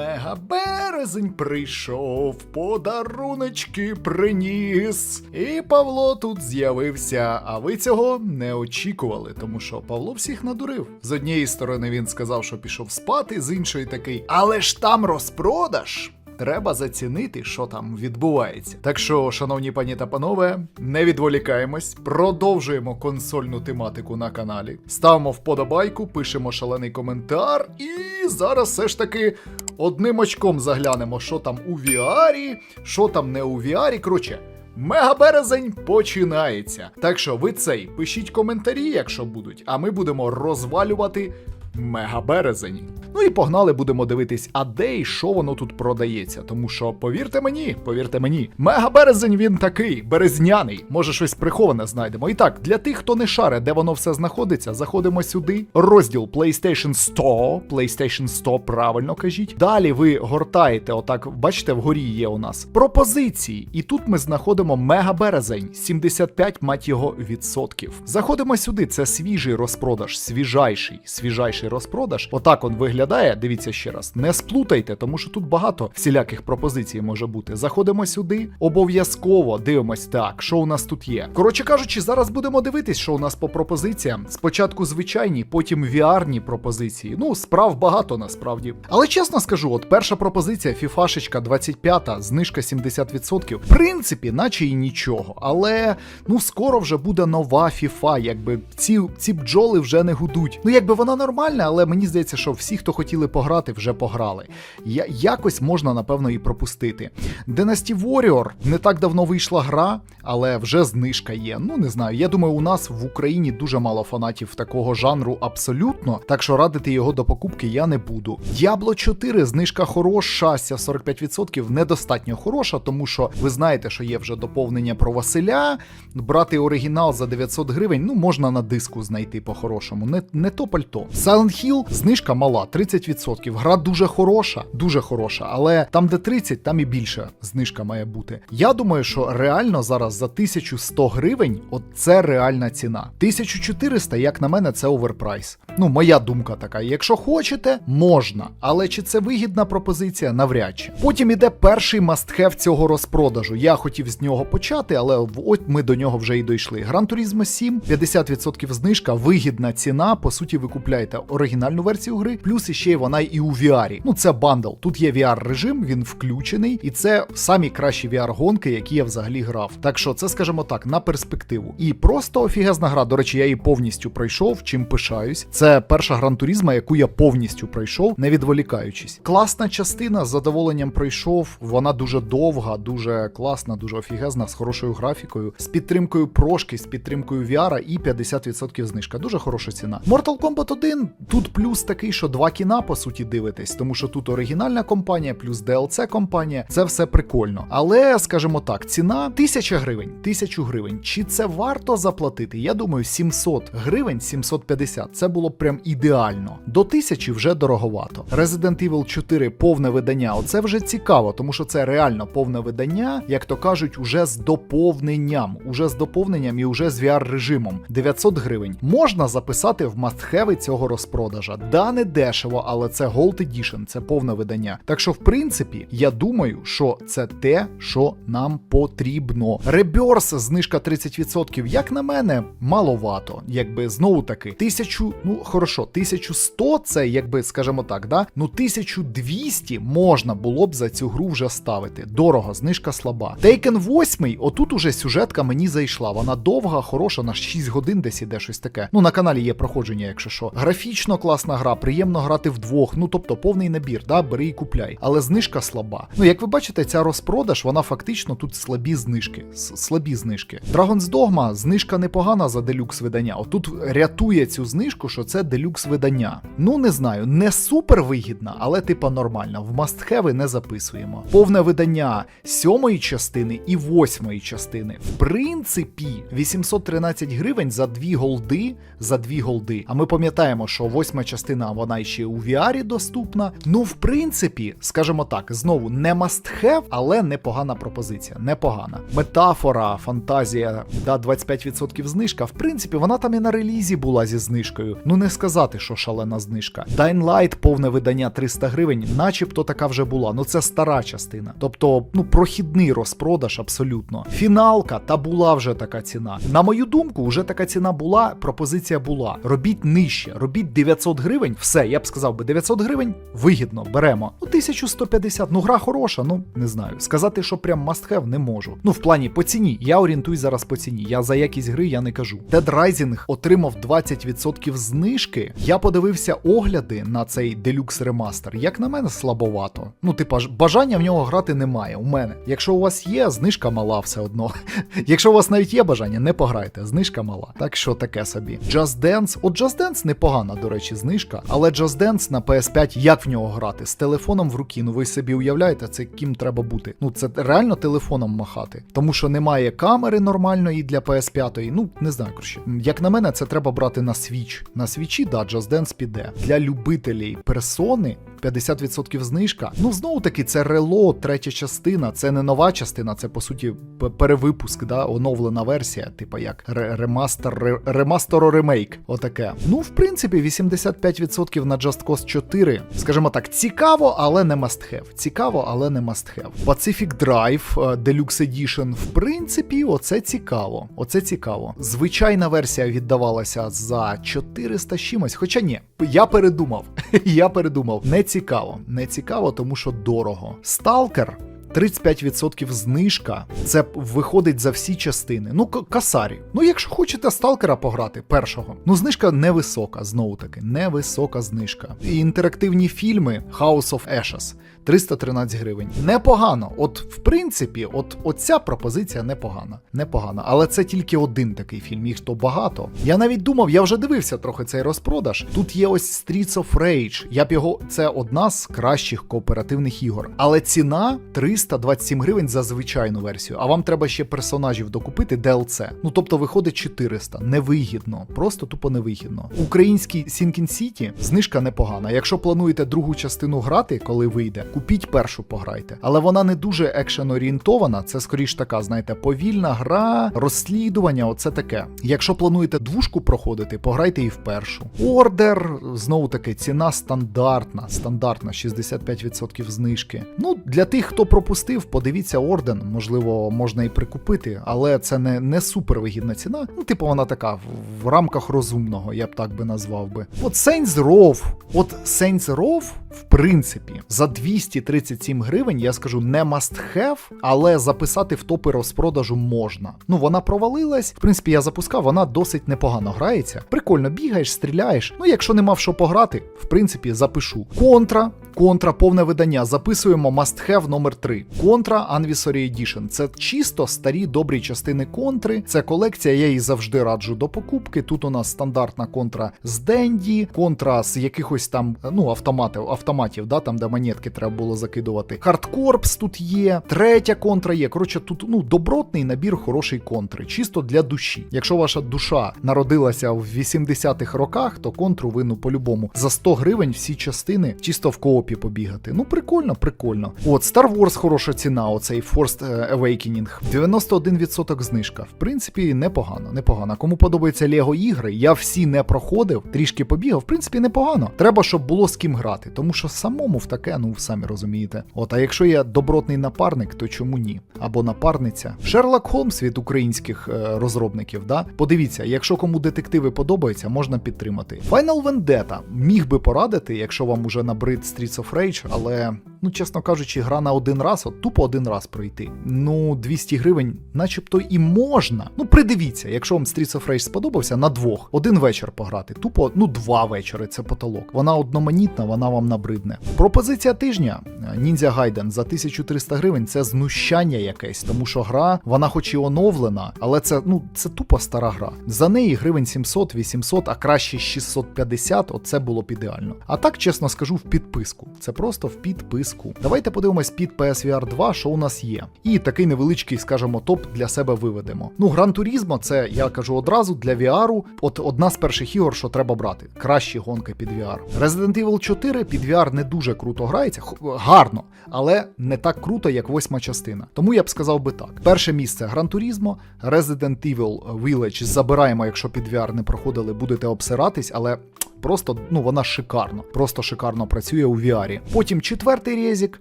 Мегаберезень прийшов, подаруночки приніс. І Павло тут з'явився. А ви цього не очікували, тому що Павло всіх надурив. З однієї сторони він сказав, що пішов спати, з іншої такий, але ж там розпродаж. Треба зацінити, що там відбувається. Так що, шановні пані та панове, не відволікаємось, продовжуємо консольну тематику на каналі. Ставимо вподобайку, пишемо шалений коментар, і зараз все ж таки одним очком заглянемо, що там у VR, що там не у VR. Коротше. Мегаберезень починається. Так що ви цей пишіть коментарі, якщо будуть, а ми будемо розвалювати мегаберезень. Ну і погнали, будемо дивитись, а де і що воно тут продається. Тому що, повірте мені, повірте мені, мегаберезень він такий, березняний. Може, щось приховане знайдемо. І так, для тих, хто не шаре, де воно все знаходиться, заходимо сюди. Розділ PlayStation 100, PlayStation 100, правильно кажіть. Далі ви гортаєте, отак, бачите, вгорі є у нас пропозиції. І тут ми знаходимо мегаберезень, 75 мать його відсотків. Заходимо сюди, це свіжий розпродаж, свіжайший, свіжайший розпродаж. Отак он виглядає. Дивіться ще раз. Не сплутайте, тому що тут багато всіляких пропозицій може бути. Заходимо сюди, обов'язково дивимось так, що у нас тут є. Коротше кажучи, зараз будемо дивитись, що у нас по пропозиціям. Спочатку звичайні, потім віарні пропозиції. Ну, справ багато насправді. Але чесно скажу, от перша пропозиція, фіфашечка 25, знижка 70%. В принципі, наче і нічого. Але ну скоро вже буде нова фіфа. Якби ці, ці бджоли вже не гудуть. Ну, якби вона нормальна, але мені здається, що всі, хто хотіли пограти, вже пограли. Я, якось можна, напевно, і пропустити. Dynasty Warrior не так давно вийшла гра, але вже знижка є. Ну не знаю. Я думаю, у нас в Україні дуже мало фанатів такого жанру абсолютно, так що радити його до покупки я не буду. Diablo 4, знижка хороша, 45% недостатньо хороша, тому що ви знаєте, що є вже доповнення про Василя. Брати оригінал за 900 гривень, ну можна на диску знайти по-хорошому. Не, не то пальто. Silent Hill, знижка мала, 30%. Гра дуже хороша, дуже хороша, але там, де 30, там і більше знижка має бути. Я думаю, що реально зараз за 1100 гривень, от це реальна ціна. 1400, як на мене, це оверпрайс. Ну, моя думка така. Якщо хочете, можна. Але чи це вигідна пропозиція? Навряд чи. Потім іде перший мастхев цього розпродажу. Я хотів з нього почати, але от ми до нього вже і дійшли. Gran Turismo 7, 50% знижка, вигідна ціна. По суті, ви купляєте оригінальну версію гри, плюс іще й вона і у VR. Ну, це бандл. Тут є VR-режим, він включений, і це самі кращі VR-гонки, які я взагалі грав. Так що це, скажімо так, на перспективу. І просто офігезна гра. До речі, я її повністю пройшов, чим пишаюсь. Це перша гран турізма, яку я повністю пройшов, не відволікаючись. Класна частина з задоволенням пройшов. Вона дуже довга, дуже класна, дуже офігезна, з хорошою графікою, з підтримкою прошки, з підтримкою VR і 50% знижка. Дуже хороша ціна. Mortal Kombat 1 тут плюс такий, що два кіна по суті дивитесь, тому що тут оригінальна компанія, плюс DLC компанія. Це все прикольно. Але скажімо так, ціна 1000 гривень, 1000 гривень. Чи це варто заплатити? Я думаю, 700 гривень, 750. Це було б прям ідеально. До 1000 вже дороговато. Resident Evil 4 повне видання. Оце вже цікаво, тому що це реально повне видання, як то кажуть, уже з доповненням, уже з доповненням і уже з VR режимом. 900 гривень. Можна записати в мастхеви цього розпродажа. Да, не дешево, але це Gold Edition, це повне видання. Так що, в принципі, я думаю, що це те, що нам потрібно. Реберс, знижка 30%, як на мене, маловато. Якби знову таки, тисячу, ну хорошо, 1100 це, якби, скажімо так, да? Ну 1200 можна було б за цю гру вже ставити. Дорого, знижка слаба. Taken 8, отут уже сюжетка мені зайшла. Вона довга, хороша, на 6 годин десь іде щось таке. Ну, на каналі є проходження, якщо що. Графічно класна гра, приємно грати вдвох. Ну тобто повний набір, да, бери і купляй. Але знижка слаба. Ну, як ви бачите, ця розпродаж, вона фактично тут слабі знижки. Слабі знижки. Dragon's Dogma, знижка непогана за делюкс видання. Отут рятує цю знижку, що це делюкс видання. Ну не знаю, не супер вигідна, але типа нормальна. В мастхеви не записуємо. Повне видання сьомої частини і восьмої частини. В принципі, 813 гривень за дві голди. За дві голди. А ми пам'ятаємо, що восьма частина вона ще у VR доступна. Ну, в принципі, скажімо так, знову не must have, але непогана пропозиція. Непогана. Метафора, фантазія, да, 25% знижка. В принципі, вона там і на релізі була зі знижкою. Ну не сказати, що шалена знижка. Dying Light, повне видання 300 гривень, начебто така вже була. Ну це стара частина. Тобто, ну, прохідний розпродаж абсолютно. Фіналка, та була вже така ціна. На мою думку, вже така ціна була, пропозиція була. Робіть нижче, робіть 900 гривень. Все, я б сказав би, 900 гривень вигідно, беремо. Ну, 1150, ну гра хороша, ну не знаю. Сказати, що прям must have, не можу. Ну, в плані по ціні. Я орієнтуюсь зараз по ціні. Я за якість гри я не кажу. Dead Rising отримав 20% знижки. Я подивився огляди на цей Deluxe ремастер. Як на мене, слабовато. Ну, типа, ж, бажання в нього грати немає. У мене. Якщо у вас є, знижка мала все одно. Якщо у вас навіть є бажання, не пограйте. Знижка мала. Так що таке собі. Just Dance. От Just Dance непогана, до речі, знижка. Але Just Dance на PS5, як в нього грати? З телефоном в руки. Ну ви собі уявляєте, це ким треба бути. Ну це реально телефоном махати. Тому що немає камери нормальної для PS5. Ну, не знаю, коротше. Як на мене, це треба брати на свіч. На свічі, да, Just Dance піде. Для любителей персони 50% знижка. Ну, знову таки, це рело, третя частина. Це не нова частина, це по суті перевипуск, да, оновлена версія, типа як ре- ремастер, ремастеро ремейк. Отаке. Ну, в принципі, 85% на Just Cause 4. Скажімо так, цікаво, але не must have. Цікаво, але не must have. Pacific Drive е, Deluxe Edition, в принципі, оце цікаво. Оце цікаво. Звичайна версія віддавалася за 400 чимось. Хоча ні, я передумав. я передумав. Не цікаво. Не цікаво, тому що дорого. Сталкер. 35% знижка. Це виходить за всі частини. Ну, касарі. Ну, якщо хочете сталкера пограти, першого. Ну, знижка невисока, знову таки, невисока знижка. І інтерактивні фільми House of Ashes. 313 гривень. Непогано. От, в принципі, от оця пропозиція непогана. Непогана. Але це тільки один такий фільм, їх то багато. Я навіть думав, я вже дивився трохи цей розпродаж. Тут є ось Streets of Rage. Я б його. Це одна з кращих кооперативних ігор. Але ціна 327 гривень за звичайну версію. А вам треба ще персонажів докупити DLC. Ну тобто виходить 400. Невигідно. Просто тупо невигідно. Український Sinking City знижка непогана. Якщо плануєте другу частину грати, коли вийде, купіть першу, пограйте. Але вона не дуже екшен орієнтована. Це скоріш така, знаєте, повільна гра, розслідування. Оце таке. Якщо плануєте двушку проходити, пограйте і в першу. Ордер, знову таки, ціна стандартна. Стандартна, 65% знижки. Ну, для тих, хто пропустив, подивіться орден. Можливо, можна і прикупити, але це не, не супер вигідна ціна. Ну, типу, вона така в, рамках розумного, я б так би назвав би. От Saints Row, от Saints Row, в принципі, за 237 гривень, я скажу, не must have, але записати в топи розпродажу можна. Ну, вона провалилась. В принципі, я запускав, вона досить непогано грається. Прикольно бігаєш, стріляєш. Ну, якщо не мав що пограти, в принципі, запишу. Контра. Контра повне видання. Записуємо must have номер 3. Контра Anniversary Edition. Це чисто старі добрі частини контри. Це колекція, я її завжди раджу до покупки. Тут у нас стандартна контра з Денді, контра з якихось там ну, автоматів, автоматів, да, там де монетки треба було закидувати. Хардкорпс тут є, третя контра є. Коротше, тут ну, добротний набір хорошої контри, чисто для душі. Якщо ваша душа народилася в 80-х роках, то контру ви ну по-любому за 100 гривень всі частини чисто в коопі побігати. Ну, прикольно, прикольно. От Star Wars хороша ціна, оцей Forced Awakening. 91% знижка. В принципі, непогано, непогано. Кому подобаються Лего ігри, я всі не проходив, трішки побігав. В принципі, непогано. Треба, щоб було з ким грати, тому що самому в таке, ну самі розумієте. От, а якщо я добротний напарник, то чому ні? Або напарниця. Шерлок Холмс від українських е, розробників, да? Подивіться, якщо кому детективи подобаються, можна підтримати. Final Vendetta міг би порадити, якщо вам уже набрид Streets of Rage, але, ну чесно кажучи, гра на один раз, от тупо один раз пройти. Ну, 200 гривень, начебто і можна. Ну, придивіться, якщо вам Streets of Rage сподобався, на двох. Один вечір пограти. Тупо, ну, два вечори, це потолок. Вона одноманітна, вона вам набридне. Пропозиція тижня Ninja Gaiden за 1300 гривень це знущання якесь, тому що гра, вона хоч і оновлена, але це, ну, це тупо стара гра. За неї гривень 700-800, а краще 650, оце було б ідеально. А так, чесно скажу, в підписку. Це просто в підписку. Списку. Давайте подивимось під PSVR 2, що у нас є. І такий невеличкий, скажімо, топ для себе виведемо. Ну, Гран Турізмо, це я кажу одразу для VR, от одна з перших ігор, що треба брати. Кращі гонки під VR. Resident Evil 4 під VR не дуже круто грається, гарно, але не так круто, як восьма частина. Тому я б сказав би так: перше місце Гран Турізмо, Resident Evil Village забираємо, якщо під VR не проходили, будете обсиратись, але. Просто ну вона шикарно, просто шикарно працює у VR. Потім четвертий резік,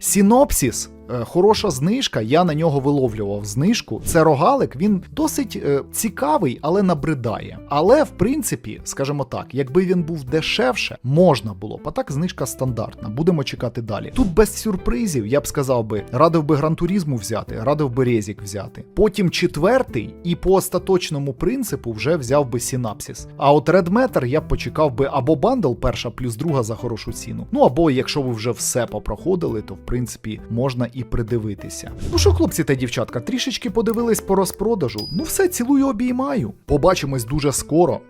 Сінопсіс. Е, Хороша знижка, я на нього виловлював знижку. Це рогалик, він досить е, цікавий, але набридає. Але в принципі, скажімо так, якби він був дешевше, можна було. А так знижка стандартна. Будемо чекати далі. Тут без сюрпризів, я б сказав би, радив би Гран Турізму взяти, радив би Резік взяти. Потім четвертий, і по остаточному принципу вже взяв би Сінапсіс. А от Matter я б почекав би або бандл перша плюс друга за хорошу ціну. Ну або якщо ви вже все попроходили, то в принципі можна і придивитися. Ну що, хлопці та дівчатка, трішечки подивились по розпродажу. Ну все, цілую обіймаю. Побачимось дуже скоро.